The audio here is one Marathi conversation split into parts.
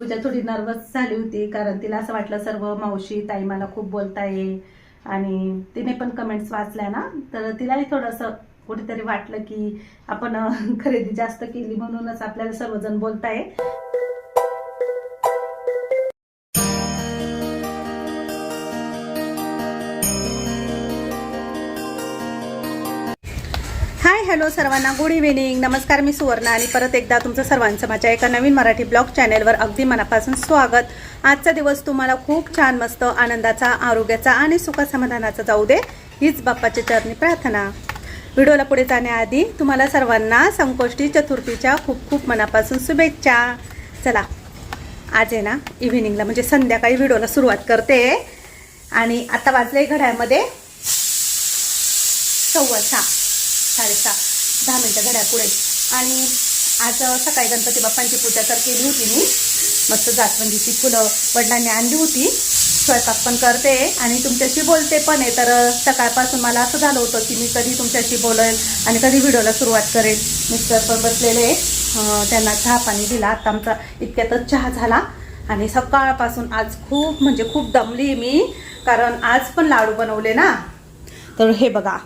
पूजा थोडी नर्वस झाली होती कारण तिला असं वाटलं सर्व मावशी ताई मला खूप बोलताय. आणि तिने पण कमेंट्स वाचल्या ना. तर तिलाही थोडंसं कुठेतरी वाटलं की आपण खरेदी जास्त केली म्हणूनच आपल्याला सर्वजण बोलताय. हॅलो सर्वांना गुड इव्हिनिंग नमस्कार मी सुवर्णा आणि परत एकदा तुमचं सर्वांचं माझ्या एका नवीन मराठी ब्लॉग चॅनेलवर अगदी मनापासून स्वागत. आजचा दिवस तुम्हाला खूप छान मस्त आनंदाचा आरोग्याचा आणि सुखसमाधानाचा जाऊ दे हीच बाप्पाची चरणी प्रार्थना. व्हिडिओला पुढे जाण्याआधी तुम्हाला सर्वांना संकोष्टी चतुर्थीच्या खूप खूप मनापासून शुभेच्छा. चला आज आहे ना इव्हिनिंगला म्हणजे संध्याकाळी व्हिडिओला सुरुवात करते. आणि आता वाजले घड्यामध्ये सव्वा सहा. साडेसहा दहा मिनटं घड्या पुढे आणि आज सकाळी गणपती बाप्पांची पूजा तर केली होती मी. मस्त जास्वंदीची फुलं वडिलांनी आणली होती. स्वयंपाक पण करते आणि तुमच्याशी बोलते पण आहे. तर सकाळपासून मला असं झालं होतं की मी कधी तुमच्याशी बोलेल आणि कधी व्हिडिओला सुरुवात करेल. मिस्टर पण बसलेले त्यांना चहा पाणी दिला. आता आमचा इतक्यातच चहा झाला. आणि सकाळपासून आज खूप म्हणजे खूप दमली मी. कारण आज पण लाडू बनवले ना. तर हे बघा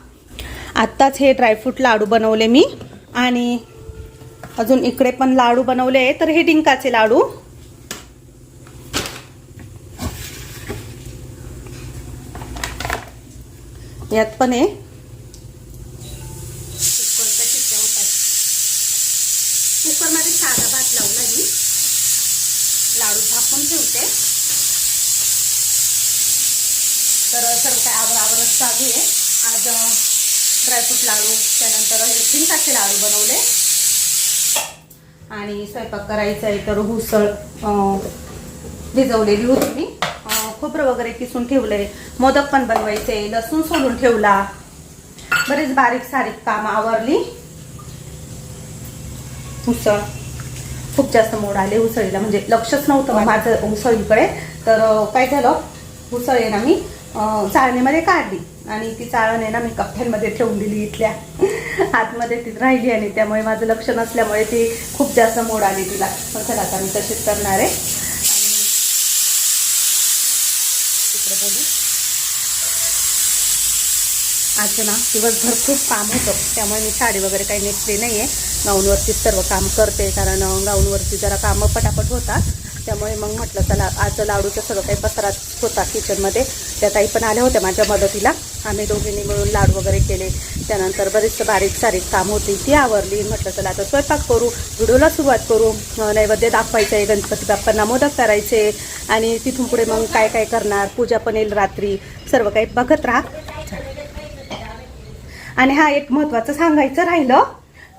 आत्ताच हे ड्रायफ्रूट लाडू बनवले मी. आणि अजून इकडे पण लाडू बनवले तर हे डिंकाचे लाडू. यात पण आहे कुकरच्या शिट्ट्या होतात कुकरमध्ये साधा भात लावला मी लाडू झाकून ठेवते तर सर्व काय आवरावरच चालू आहे आज ड्रायफ्रूट लाडू डिंकाचे लाडू बनवले? आणि स्वयंपाक करायचा आहे तर हुसळ भिजवलेली होती मी खोबरं वगैरे किसून ठेवलंय. मोदक पण बनवायचे लसूण सोलून ठेवला. बरेच बारीक सारीक काम आवरली. उसळ. खूप जास्त मोड आले उसळीला. म्हणजे लक्षच नव्हतं माझं उसळीकडे. तर काय झालं? उसळ आहे ना मी चाळणीमध्ये काढली. आणि ती चाळण आहे ना मी कप्प्यांमध्ये ठेवून दिली इथल्या. आतमध्ये ती राहिली आणि त्यामुळे माझं लक्ष नसल्यामुळे ती खूप जास्त मोड आली तिला. पण चला आता मी तशीच करणार आहे. आणि बोलू आज ना दिवसभर खूप काम होतं. त्यामुळे मी साडी वगैरे काही नेसली नाही आहे गाऊनवरती सर्व काम करते कारण गाऊनवरती जरा कामं पटापट होतात. त्यामुळे मग म्हटलं चला आज लाडूचं सगळं काही पसरात होता किचनमध्ये त्या ताई पण आल्या होत्या माझ्या मदतीला. आम्ही दोघींनी मिळून लाडू वगैरे केले. त्यानंतर बरीच बारीक सारीक काम होती ती आवरली. म्हटलं चला आता स्वयंपाक करू. व्हिडिओला सुरुवात करू. नैवेद्य दाखवायचं आहे गणपती बाप्पांना मोदक करायचे आणि तिथून पुढे मग काय काय करणार? पूजा पण येईल रात्री. सर्व काही बघत राहा. आणि हा एक महत्वाचं सांगायचं राहिलं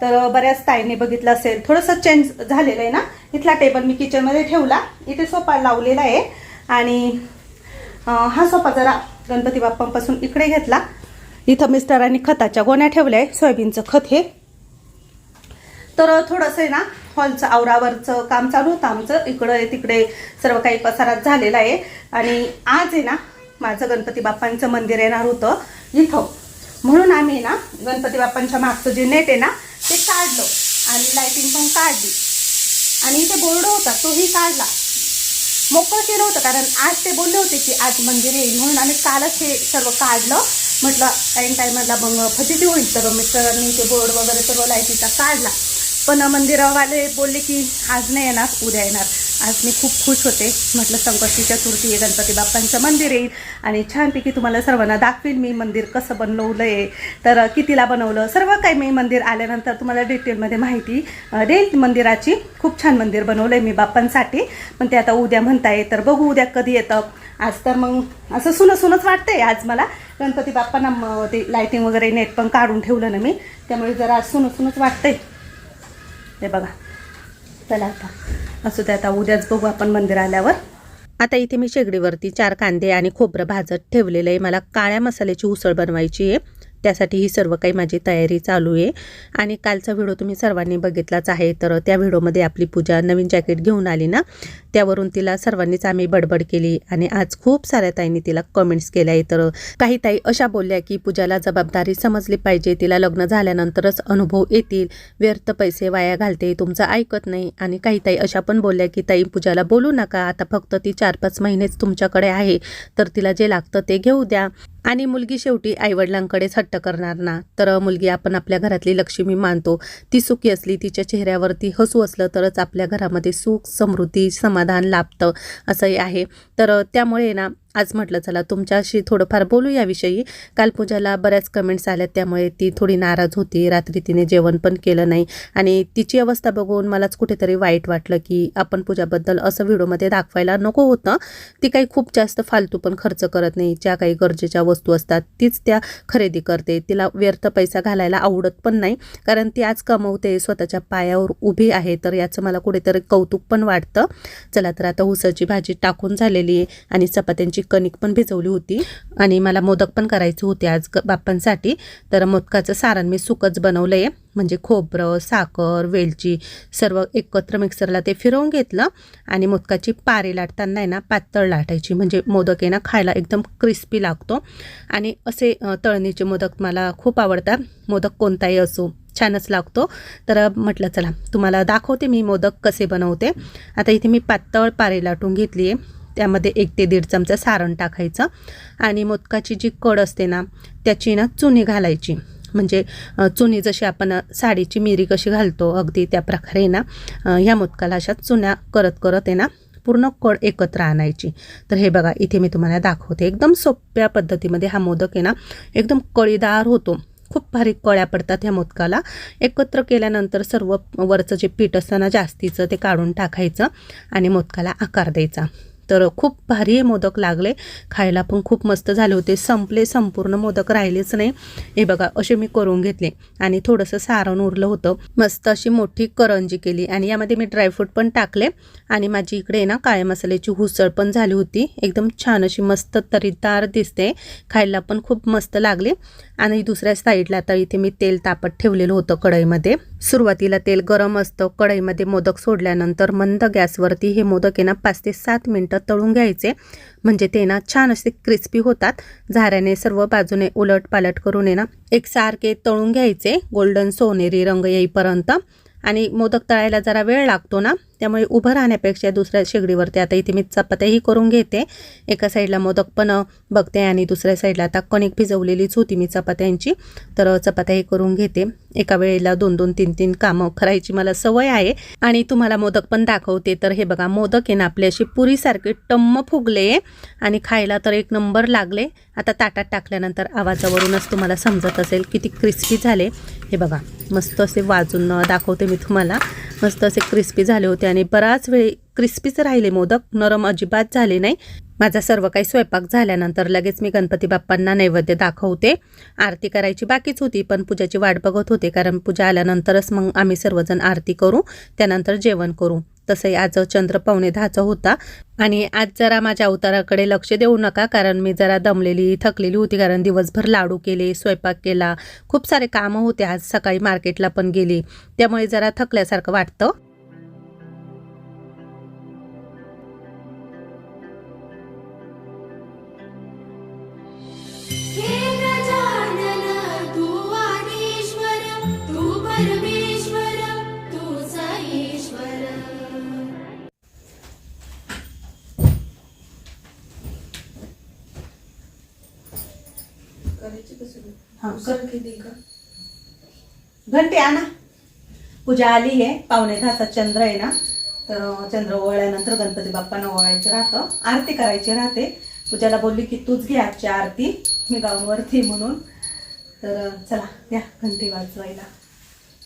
तर बऱ्याच ताईने बघितलं असेल. थोडंसं चेंज झालेलं आहे ना? इथला टेबल मी किचनमध्ये ठेवला. इथे सोफा लावलेला आहे. आणि हा सोफा जरा गणपती बाप्पांपासून इकडे घेतला. इथं मिस्टरांनी खताच्या गोण्या ठेवल्या आहे सोयाबीनचं खत हे. तर थोडंसं आहे ना हॉलचं आवरावरचं काम चालू होतं आमचं. इकडे तिकडे सर्व काही पसारात झालेलं आहे. आणि आज आहे ना माझं गणपती बाप्पांचं मंदिर येणार होतं इथं. म्हणून आम्ही ना गणपती बाप्पांच्या मागचं जे नेट आहे ना ते काढलं. आणि लायटिंग पण काढली. आणि इथे बोर्ड होता तोही काढला. मोकळं केलं होतं कारण आज ते बोलले होते की आज मंदिर येईल म्हणून आम्ही कालच हे सर्व काढलं. म्हटलं ऐन टायमाला मग फजिती होईल तर मिस्टरांनी ते बोर्ड वगैरे सर्व लायटीचा काढला. पण मंदिरावाले बोलले की आज नाही येणार उद्या येणार. आज मी खूप खुश होते. म्हटलं संकष्टीच्या चतुर्थी आहे गणपती बाप्पांचं मंदिर येईल आणि छानपैकी तुम्हाला सर्वांना दाखवेल मी मंदिर कसं बनवलं आहे तर कितीला बनवलं? सर्व काही मी मंदिर आल्यानंतर तुम्हाला डिटेलमध्ये माहिती देईल. मंदिराची खूप छान मंदिर बनवलं आहे मी बाप्पांसाठी. पण ते आता उद्या म्हणताय तर बघू उद्या कधी येतं. आज तर मग असं सुनं सुनच वाटतंय आज मला. गणपती बाप्पांना ते लायटिंग वगैरे नेट पण काढून ठेवलं ना मी. त्यामुळे जरा आज सुनं सुनच वाटतंय. हे बघा. चला आता. असू दे आता उद्याच बघू आपण मंदिर आल्यावर. आता इथे मी शेगडीवरती चार कांदे आणि खोबरं भाजत ठेवलेलं आहे. मला काळ्या मसाल्याची उसळ बनवायची आहे. त्यासाठी ही सर्व काही माझी तयारी चालू आहे. आणि कालचा व्हिडिओ तुम्ही सर्वांनी बघितलाच आहे तर त्या व्हिडिओमध्ये आपली पूजा नवीन जॅकेट घेऊन आली ना त्यावरून तिला सर्वांनीच आम्ही बडबड केली आणि आज खूप साऱ्या ताईंनी तिला कमेंट्स केल्या आहे तर काही ताई अशा बोलल्या की पूजाला जबाबदारी समजली पाहिजे तिला लग्न झाल्यानंतरच अनुभव येतील व्यर्थ पैसे वाया घालते तुमचं ऐकत नाही. आणि काही ताई अशा पण बोलल्या की ताई पूजाला बोलू नका आता फक्त ती चार पाच महिनेच तुमच्याकडे आहे तर तिला जे लागतं ते घेऊ द्या. आणि मुलगी शेवटी आईवडिलांकडेच हट्ट करणार ना? तर मुलगी आपण आपल्या घरातली लक्ष्मी मानतो. ती सुखी असली तिच्या चेहऱ्यावरती हसू असलं तरच आपल्या घरामध्ये सुख समृद्धी समाधान लाभतं असंही आहे. तर त्यामुळे ना आज म्हटलं चला तुमच्याशी थोडंफार बोलू याविषयी. काल पूजाला बऱ्याच कमेंट्स आल्या त्यामुळे ती थोडी नाराज होती. रात्री तिने जेवण पण केलं नाही. आणि तिची अवस्था बघून मलाच कुठेतरी वाईट वाटलं की आपण पूजाबद्दल असं व्हिडिओमध्ये दाखवायला नको होतं. ती काही खूप जास्त फालतू पण खर्च करत नाही. ज्या काही गरजेच्या वस्तू असतात तीच त्या खरेदी करते. तिला व्यर्थ पैसा घालायला आवडत पण नाही. कारण ती आज कमवते स्वतःच्या पायावर उभी आहे. तर याचं मला कुठेतरी कौतुक पण वाटतं. चला तर आता उसाची भाजी टाकून झालेली आहे आणि चपात्यांची कणिक पण भिजवली होती आणि मला मोदक पण करायचे होते आज बाप्पांसाठी. तर मोदकाचं सारण मी सुकच बनवलं आहे म्हणजे खोबरं साखर वेलची सर्व एकत्र मिक्सरला ते फिरवून घेतलं आणि मोदकाची पारे लाटताना आहे ना पातळ लाटायची. म्हणजे मोदक आहे ना खायला एकदम क्रिस्पी लागतो. आणि असे तळणीचे मोदक मला खूप आवडतात. मोदक कोणताही असो छानच लागतो. तर म्हटलं चला तुम्हाला दाखवते मी मोदक कसे बनवते. आता इथे मी पातळ पारे लाटून घेतली आहे त्यामध्ये एक ते दीड चमचा सारण टाकायचं. आणि मोदकाची जी कड असते ना त्याची ना चुनी घालायची. म्हणजे चुनी जशी आपण साडीची मिरी कशी घालतो अगदी त्या प्रकारे ना ह्या मोदकाला अशा चुन्या करत करत आहे ना पूर्ण कड एकत्र आणायची. तर हे बघा इथे मी तुम्हाला दाखवते. एकदम सोप्या पद्धतीमध्ये हा मोदक आहे ना एकदम कळीदार होतो. खूप भारी कळ्या पडतात ह्या मोदकाला. एकत्र केल्यानंतर सर्व वरचं जे पीठ असतं ना जास्तीचं ते काढून टाकायचं आणि मोदकाला आकार द्यायचा. तर खूप भारी हे मोदक लागले. खायला पण खूप मस्त झाले होते. संपले संपूर्ण मोदक राहिलेच नाही. हे बघा असे मी करून घेतले. आणि थोडंसं सारण उरलं होतं. मस्त अशी मोठी करंजी केली. आणि यामध्ये मी ड्रायफ्रूट पण टाकले. आणि माझी इकडे ना काळ्या मसाल्याची हुसळ पण झाली होती. एकदम छान अशी मस्त तरीदार दिसते. खायला पण खूप मस्त लागली. आणि दुसऱ्या साईडला आता इथे मी तेल तापत ठेवलेलं होतं कढईमध्ये. सुरुवातीला तेल गरम असतं. कढईमध्ये मोदक सोडल्यानंतर मंद गॅसवरती हे मोदक आहे ना पाच ते सात मिनटं तळून घ्यायचे. म्हणजे ते ना छान असे क्रिस्पी होतात. झाऱ्याने सर्व बाजूने उलट पालट करून आहे ना एकसारखे तळून घ्यायचे. गोल्डन सोनेरी रंग येईपर्यंत. आणि मोदक तळायला जरा वेळ लागतो ना त्यामुळे उभं राहण्यापेक्षा दुसऱ्या शेगडीवरती आता इथे मी चपात्याही करून घेते. एका साईडला मोदक पण बघते आणि दुसऱ्या साईडला आता कणिक भिजवलेलीच होती मी चपात्यांची. तर चपात्याही करून घेते. एका वेळेला दोन दोन तीन तीन कामं करायची मला सवय आहे. आणि तुम्हाला मोदक पण दाखवते. तर हे बघा मोदक आहे ना आपली अशी पुरीसारखे टम्म फुगले आणि खायला तर एक नंबर लागले. आता ताटात टाकल्यानंतर आवाजावरूनच तुम्हाला समजत असेल किती क्रिस्पी झाले. हे बघा मस्त असे वाजून दाखवते मी तुम्हाला. मस्त असे क्रिस्पी झाले होते आणि बराच वेळ क्रिस्पीच राहिले मोदक नरम अजिबात झाले नाही. माझा सर्व काही स्वयंपाक झाल्यानंतर लगेच मी गणपती बाप्पांना नैवेद्य दाखवते. आरती करायची बाकीच होती पण पूजाची वाट बघत होते कारण पूजा आल्यानंतरच मग आम्ही सर्वजण आरती करू त्यानंतर जेवण करू. तसंही आज चंद्र पावणे दहाचा होता. आणि आज जरा माझ्या अवताराकडे लक्ष देऊ नका कारण मी जरा दमलेली थकलेली होती कारण दिवसभर लाडू केले स्वयंपाक केला. खूप सारे कामं होते आज सकाळी मार्केटला पण गेली. त्यामुळे जरा थकल्यासारखं वाटतं. घंटे आणा. पूजा आली आहे. पावणे दहाचा चंद्र आहे ना. तर चंद्र ओवळल्यानंतर गणपती बाप्पांना ओवाळायचं राहतं. आरती करायची राहते. पूजाला बोलली की तूच घे आजची आरती. मी गाऊनवरती म्हणून. तर चला या घंटी वाजवायला.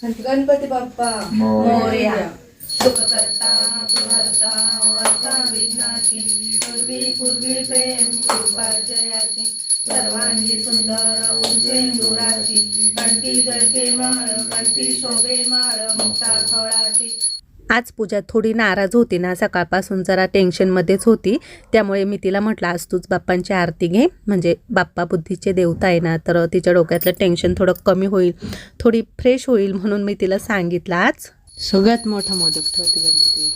घंटी. गणपती बाप्पा. मोरया. सुखकर्ता पुरहर्ता वार्ता विघ्नाची पूर्वी पूर्वी प्रेम कृपा जयाची सर्वांगी सुंदर उंचेंदुराची कंठी जळके माळ कंठी शोभे माळ मुक्ता फळाची आज पूजा थोडी नाराज होती ना सकाळपासून जरा टेन्शनमध्येच होती. त्यामुळे मी तिला म्हटलं आज तूच बाप्पांची आरती घे. म्हणजे बाप्पा बुद्धीचे देवता आहे ना तर तिच्या डोक्यातलं टेन्शन थोडं कमी होईल थोडी फ्रेश होईल म्हणून मी तिला सांगितलं आज. सगळ्यात मोठा मोदक ठेवते गणपती.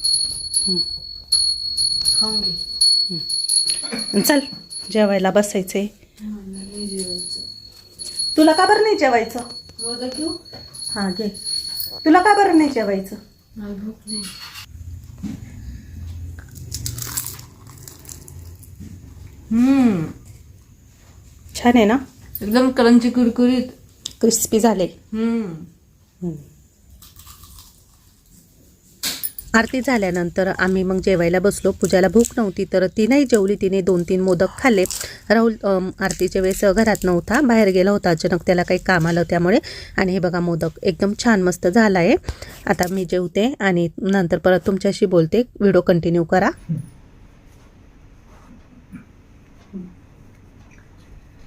खाऊन घे. चल जेवायला तुला का बरं नाही जेवायचं? घेऊ हा घे. तुला का बरं नाही जेवायचं? मला भूक नाही हम्म. छान आहे ना? एकदम करंची कुरकुरीत. क्रिस्पी झाले. हम्म. आरती झाल्यानंतर आम्ही मग जेवायला बसलो. पूजाला भूक नव्हती तर ती नाही जेवली. तिने दोन तीन मोदक खाल्ले. राहुल आरतीच्या वेळेस घरात नव्हता. बाहेर गेला होता अचानक. त्याला काही काम आलं त्यामुळे. आणि हे बघा मोदक एकदम छान मस्त झाला आहे आता मी जेवते आणि नंतर परत तुमच्याशी बोलते. व्हिडिओ कंटिन्यू करा.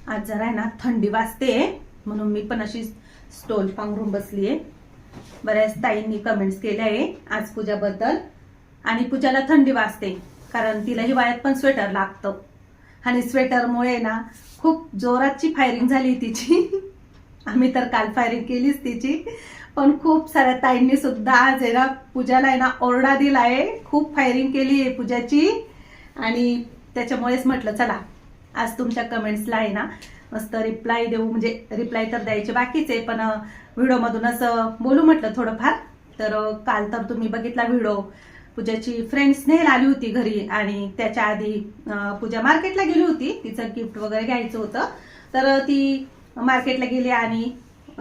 आज जरा आहे ना थंडी वाजते म्हणून मी पण अशी स्टोल पांघरून बसली आहे बऱ्याच ताईंनी कमेंट्स केल्या आहे आज पूजाबद्दल. आणि पूजाला थंडी वाजते कारण तिला हिवाळ्यात पण स्वेटर लागतं. आणि स्वेटरमुळे ना खूप जोराची फायरिंग झाली तिची. आम्ही तर काल फायरिंग केलीच तिची. पण खूप साऱ्या ताईंनी सुद्धा आज आहे ना पूजाला आहे ना ओरडा दिला आहे. खूप फायरिंग केली आहे पूजाची. आणि त्याच्यामुळेच म्हटलं चला आज तुमच्या कमेंट्सला आहे ना मस्त रिप्लाय देऊ म्हणजे रिप्लाय तर द्यायचे बाकीच आहे पण व्हिडिओमधून व्हिडिओमधूनच बोलू म्हटलं थोडंफार. तर काल तर तुम्ही बघितला व्हिडिओ. पूजाची फ्रेंड स्नेहल आली होती घरी आणि त्याच्या आधी पूजा मार्केटला गेली होती. तिचं गिफ्ट वगैरे घ्यायचं होतं. तर ती मार्केटला गेली आणि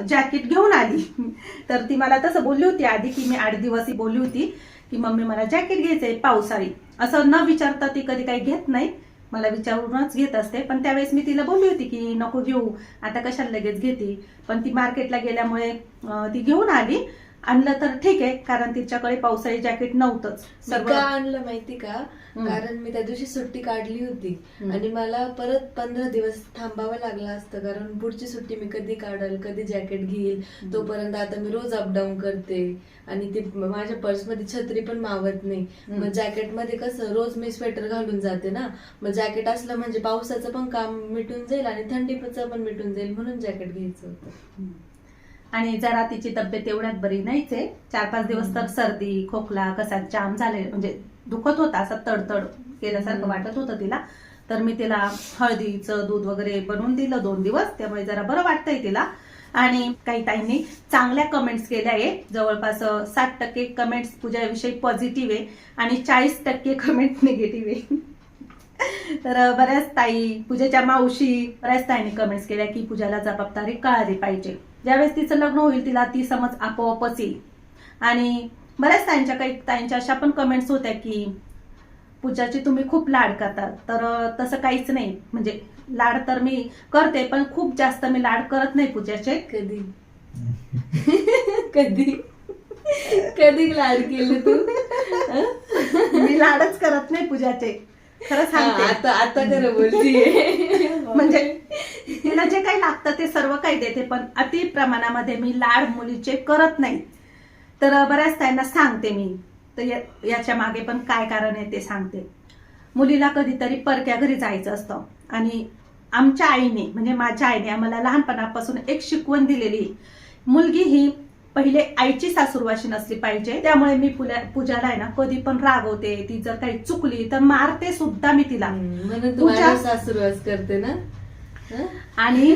जॅकेट घेऊन आली. तर ती मला तसं बोलली होती आधी की मी आठ दिवस ही बोलली होती की मम्मी मला जॅकेट घ्यायचंय पावसाळी. असं न विचारता ती कधी काही घेत नाही. मला विचारूनच घेत असते. पण त्यावेळेस मी तिला बोलली होती की नको घेऊ आता कशाला लगेच घेते? पण ती मार्केटला गेल्यामुळे ती घेऊन आली. आणलं तर ठीक आहे कारण तिच्याकडे पावसाळी जॅकेट नव्हतंच. मी का आणलं माहिती का? हम्म. कारण मी त्या दिवशी सुट्टी काढली होती. हम्म. आणि मला परत पंधरा दिवस थांबावं लागलं असतं कारण पुढची सुट्टी मी कधी काढल कधी जॅकेट घेईल. तोपर्यंत आता मी रोज अपडाऊन करते. आणि ते माझ्या पर्समध्ये छत्री पण मावत नाही. हम्म. मग जॅकेटमध्ये कसं रोज मी स्वेटर घालून जाते ना. मग जॅकेट असलं म्हणजे पावसाचं पण काम मिटून जाईल आणि थंडीचं पण मिटून जाईल म्हणून जॅकेट घ्यायचं होतं. आणि जरा तिची तब्येत एवढ्यात बरी नाहीच. आहे चार पाच दिवस तर सर्दी खोकला कसा जाम झाले. म्हणजे दुखत होता असं तडतड केल्यासारखं. वाटत होतं तिला. तर मी तिला हळदीचं दूध वगैरे बनवून दिलं दोन दिवस. त्यामुळे जरा बरं वाटतंय तिला. आणि काही ताईंनी चांगल्या कमेंट्स केल्या आहे जवळपास साठ टक्के कमेंट्स पूजाविषयी पॉझिटिव्ह आहे आणि चाळीस टक्के कमेंट निगेटिव्ह आहे. तर बऱ्याच ताई पूजेच्या मावशी बऱ्याच ताईंनी कमेंट्स केल्या की पूजाला जबाबदारी कळाली पाहिजे. ज्यावेळेस तिचं लग्न होईल तिला ती समज आपोआपच येईल. आणि बऱ्याच ताईंच्या काही ताईंच्या अशा पण कमेंट्स होत्या की पूजाची तुम्ही खूप लाड करतात तर तसं काहीच नाही. म्हणजे लाड तर मी करते पण खूप जास्त मी लाड करत नाही पूजाचे. कधी? कधी? कधी लाड केले तू? मी लाडच करत नाही पूजाचे. खरं सांगते. आता आता खरं बोलतीये. म्हणजे तिला जे काही लागतं ते सर्व काही देते पण अति प्रमाणामध्ये मी लाड मुलीचे करत नाही. तर बऱ्याच त्यांना सांगते मी. तर याच्या मागे पण काय कारण आहे ते सांगते. मुलीला कधीतरी परक्या घरी जायचं असतं. आणि आमच्या आईने म्हणजे माझ्या आईने आम्हाला लहानपणापासून एक शिकवण दिलेली. मुलगी ही पहिले आईची सासूरवाशी नसली पाहिजे. त्यामुळे मी पुल्या पूजाला आहे ना कधी पण रागवते. ती जर काही चुकली तर मारते सुद्धा मी तिला. माझ्या सासूरवास करते ना? आणि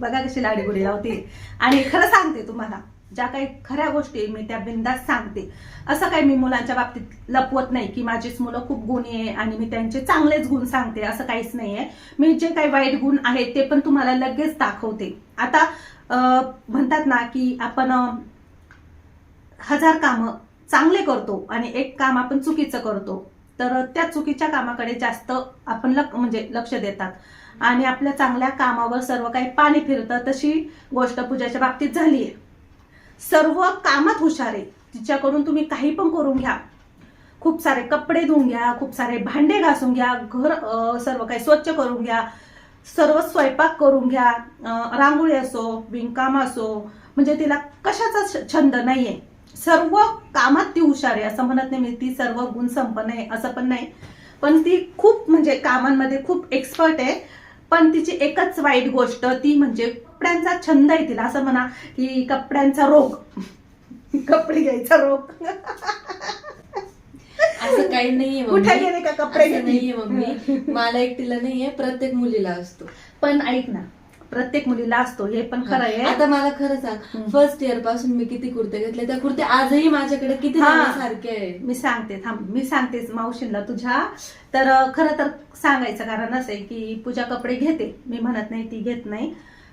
बघा कशी लाडीगुडी लावते. आणि खरं सांगते तुम्हाला ज्या काही खऱ्या गोष्टी मी त्या बिंदास सांगते. असं काही मी मुलांच्या बाबतीत लपवत नाही की माझीच मुलं खूप गुणी आहे आणि मी त्यांचे चांगलेच गुण सांगते असं काहीच नाहीये. मी जे काही वाईट गुण आहेत ते पण तुम्हाला लगेच दाखवते. आता म्हणतात ना की आपण हजार कामं चांगले करतो आणि एक काम आपण चुकीचं करतो. तर त्या चुकीच्या कामाकडे जास्त आपण लक म्हणजे लक्ष देतात. आणि आपल्या चांगल्या कामावर सर्व काही पाणी फिरतं तशी गोष्ट पूजाच्या बाबतीत झाली आहे सर्व कामात हुशार आहे. तिच्याकडून तुम्ही काही पण करून घ्या. खूप सारे कपडे धुवून घ्या खूप सारे भांडे घासून घ्या घर सर्व काही स्वच्छ करून घ्या सर्व स्वयंपाक करून घ्या रांगोळी असो विणकाम असो म्हणजे तिला कशाचा छ- छंद नाहीये. सर्व कामात ती हुशार आहे. असं म्हणत नाही मी ती सर्व गुण संपन्न आहे असं पण नाही. पण ती खूप म्हणजे कामांमध्ये खूप एक्सपर्ट आहे. पण तिची एकच वाईट गोष्ट ती म्हणजे कपड्यांचा छंद आहे तिला. असं म्हणा की कपड्यांचा रोग. कपडे घ्यायचा रोग. असं काही नाहीये मम्मी. कुठे गेले का कपडे नाहीये? मम्मी. मला एकटीला नाहीये प्रत्येक मुलीला असतो. पण ऐक ना प्रत्येक मुलीला असतो. हे पण खरं आहे. आता मला खरं सांग. फर्स्ट इयरपासून मी किती कुर्ते घेतले? त्या कुर्ते आजही माझ्याकडे किती हा. सारखे आहे मी सांगते थांब. मी सांगतेच मावशींला तुझ्या. तर अं, खरं तर सांगायचं कारण असं आहे की पूजा कपडे घेते. मी म्हणत नाही ती घेत नाही.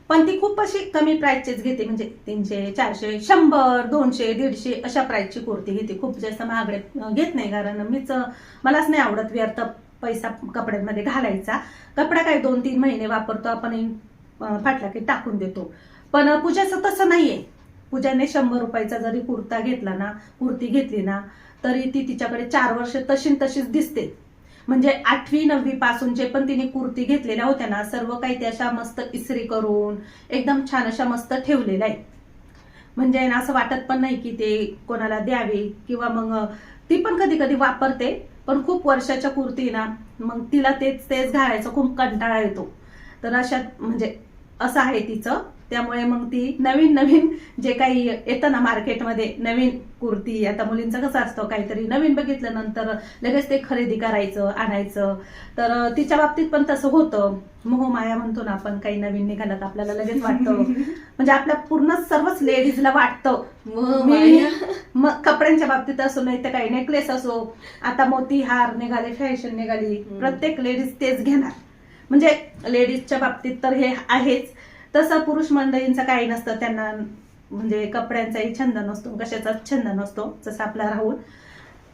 पण ती खूप अशी कमी प्राइसचेच घेते. म्हणजे तीनशे चारशे शंभर दोनशे दीडशे अशा प्राइसची कुर्ती घेते. खूप जास्त महागडे अं, घेत नाही. कारण मीच अं, मलाच नाही आवडत व्यर्थ पैसा कपड्यांमध्ये घालायचा. कपडा काय दोन तीन महिने वापरतो आपण. फाटला की टाकून देतो. पण पूजाचं तसं नाहीये. पूजाने शंभर रुपयाचा जरी कुर्ता घेतला ना कुर्ती घेतली ना तरी ती तिच्याकडे चार वर्ष तशी न तशीच दिसते. म्हणजे आठवी नववी पासून जे पण तिने कुर्ती घेतलेल्या होत्या ना सर्व काही त्या अशा मस्त इस्त्री करून एकदम छान अशा मस्त ठेवलेल्या म्हणजे आहे म्हणजे ना असं वाटत पण नाही की ते कोणाला द्यावे किंवा मग ती पण कधी कधी वापरते पण खूप वर्षाच्या कुर्ती ना मग तिला तेच तेच घालायचं खूप कंटाळा येतो. तर अशा म्हणजे असं आहे तिचं. त्यामुळे मग ती नवीन नवीन जे काही येतं ना मार्केटमध्ये नवीन कुर्ती आता मुलींचं कसं असतं काहीतरी नवीन बघितलं नंतर लगेच ते खरेदी करायचं आणायचं. तर तिच्या बाबतीत पण तसं होतं. मोहमाया म्हणतो ना आपण काही नवीन निघालं तर आपल्याला लगेच वाटतं. म्हणजे आपल्या पूर्ण सर्वच लेडीजला वाटतं. मग माया. कपड्यांच्या बाबतीत असो नाही तर काही नेकलेस असो आता मोती हार निघाले फॅशन निघाली. प्रत्येक लेडीज तेच घेणार. म्हणजे लेडीजच्या बाबतीत तर हे आहेच. तसं पुरुष मंडळींचं काही नसतं. त्यांना म्हणजे कपड्यांचाही छंद नसतो कशाचाच छंद नसतो जसं आपला राहुल.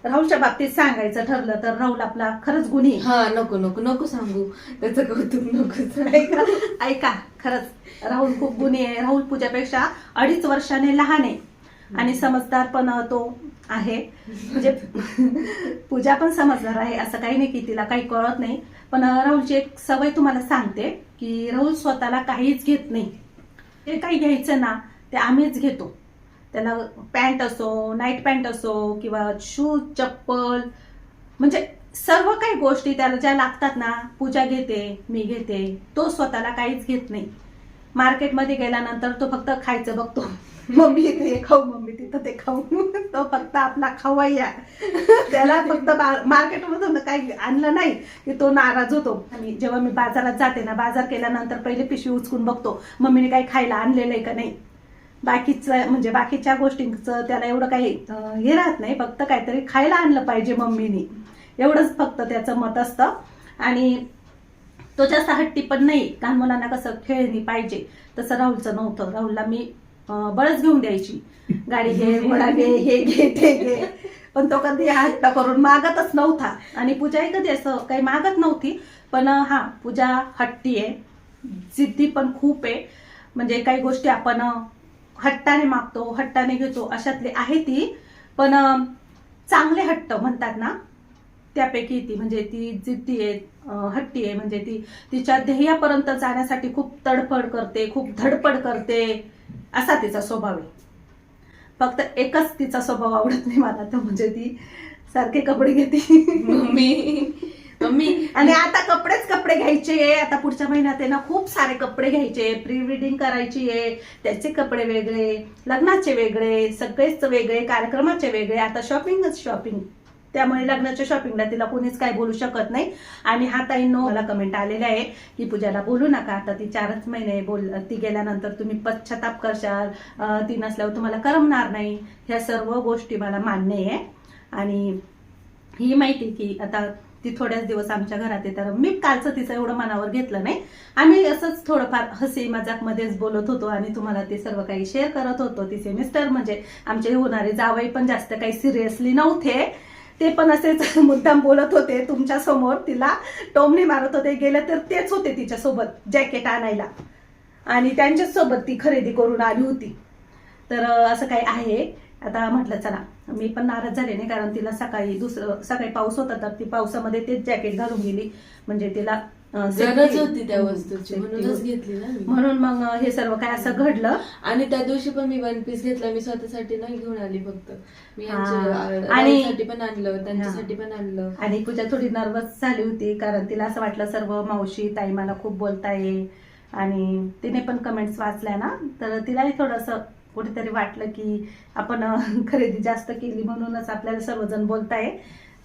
राहुलच्या बाबतीत सांगायचं ठरलं तर राहुल आपला खरंच गुणी आहे. हा नको नको नको सांगू. त्याचं कौतुक नको ऐका ऐका खरंच. राहुल खूप गुणी आहे. राहुल पूजापेक्षा अडीच वर्षाने लहान आहे. आणि समजदार पण तो आहे. म्हणजे पूजा पण समजदार आहे असं काही नाही की तिला काही कळत नाही. पण राहुलची एक सवय तुम्हाला सांगते की राहुल स्वतःला काहीच घेत नाही. जे काही घ्यायचं ना ते आम्हीच घेतो. त्याला पॅन्ट असो नाईट पॅन्ट असो किंवा शूज चप्पल म्हणजे सर्व काही गोष्टी त्याला ज्या लागतात ना पूजा घेते मी घेते तो स्वतःला काहीच घेत नाही. मार्केटमध्ये गेल्यानंतर तो फक्त खायचं बघतो. मम्मी इथे हे खाऊ मम्मी तिथं ते खाऊ. तो फक्त आपला खवय्या त्याला फक्त बा- मार्केटमधून काही आणलं नाही की तो नाराज होतो. आणि जेव्हा मी बाजारात जाते ना बाजार केल्यानंतर पहिले पिशवी उचकून बघतो मम्मीने काही खायला आणलेलं आहे का नाही? बाकीचं म्हणजे बाकीच्या गोष्टींचं त्याला एवढं काही हे राहत नाही. फक्त काहीतरी खायला आणलं पाहिजे मम्मीनी. एवढंच फक्त त्याचं मत असतं. आणि तो जास्त हट्टी पण नाही. लहान मुलांना कसं खेळणी पाहिजे. तसं राहुलचं नव्हतं. राहुलला मी बळच घेऊन द्यायची. गाडी घे घोडा घे हे घे ते घे. पण तो कधी हट्ट करून मागतच नव्हता. आणि पूजाही कधी असं काही मागत नव्हती. पण हा पूजा हट्टी आहे. जिद्दी पण खूप आहे. म्हणजे काही गोष्टी आपण हट्टाने मागतो हट्टाने घेतो अशातली आहे ती. पण चांगले हट्ट म्हणतात ना त्यापैकी ती. म्हणजे ती जिद्दी आहे हट्टी आहे. म्हणजे ती तिच्या ध्येयापर्यंत जाण्यासाठी खूप तडफड करते खूप धडपड करते. असा तिचा स्वभाव आहे. फक्त एकच तिचा स्वभाव आवडत नाही मला तर म्हणजे ती सारखे कपडे घेते. Mummy mummy. आणि आता कपडेच कपडे घ्यायचे आता पुढच्या महिन्यात आहे ना खूप सारे कपडे घ्यायचे प्री वेडिंग करायची आहे. त्याचे कपडे वेगळे लग्नाचे वेगळे सगळेच वेगळे कार्यक्रमाचे वेगळे. आता शॉपिंगच शॉपिंग त्यामुळे लग्नाच्या शॉपिंगला तिला कोणीच काय बोलू शकत नाही. आणि हा ताईंनो मला कमेंट आलेले आहे की पूजाला बोलू नका. आता ती चारच महिने बोल ती गेल्यानंतर तुम्ही पश्चाताप करशाल. ती नसल्यावर तुम्हाला करमणार नाही. ह्या सर्व गोष्टी मला मान्य आहे. आणि ही माहिती की आता ती थोड्याच दिवस आमच्या घरात आहे तर मी कालचं तिचं एवढं मनावर घेतलं नाही. आम्ही असंच थोडंफार हसी मजाक मध्येच बोलत होतो आणि तुम्हाला ते सर्व काही शेअर करत होतो. तिचे मिस्टर म्हणजे आमचे होणारे जावई पण जास्त काही सिरियसली नव्हते. ते पण असेच मुद्दाम बोलत होते तुमच्यासमोर. तिला टोमणे मारत होते. गेलं तर तेच होते तिच्या सोबत जॅकेट आणायला. आणि त्यांच्याच सोबत ती खरेदी करून आली होती. तर असं काही आहे. आता म्हटलं चला मी पण नाराज झाले नाही कारण तिला सकाळी दुसरं सकाळी पाऊस होता तर ती पावसामध्ये तेच जॅकेट घालून गेली. म्हणजे तिला गरज होती त्या वस्तूची म्हणूनच. घेतली ना मी. म्हणून मग हे सर्व काय असं घडलं? आणि त्या दिवशी पण मी वन पीस घेतला मी स्वतःसाठी नाही घेऊन आली फक्त. मी हा. यांच्या आणि- पण आणलं त्यांच्यासाठी पण आणलं. आणि पूजा थोडी नर्वस झाली होती कारण तिला असं वाटलं सर्व मावशी ताई मला खूप बोलताय. आणि तिने पण कमेंट्स वाचल्या ना तर तिलाही थोडंसं कुठेतरी वाटलं की आपण अं, खरेदी जास्त केली म्हणूनच आपल्याला सर्वजण बोलताय.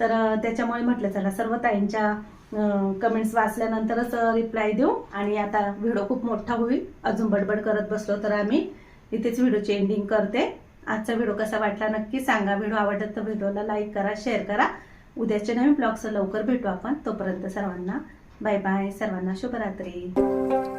तर अं, त्याच्यामुळे म्हटलं चला सर्व ताईंच्या कमेंट्स वाचल्यानंतरच रिप्लाय देऊ. आणि आता व्हिडिओ खूप मोठा होईल. अजून बडबड करत बसलो तर आम्ही इथेच व्हिडिओची एंडिंग करते. आजचा व्हिडिओ कसा वाटला नक्की सांगा. व्हिडिओ आवडत तर व्हिडिओला लाईक करा शेअर करा. उद्याच्या नवीन ब्लॉगचं लवकर भेटू आपण. तोपर्यंत सर्वांना बाय बाय सर्वांना शुभरात्री.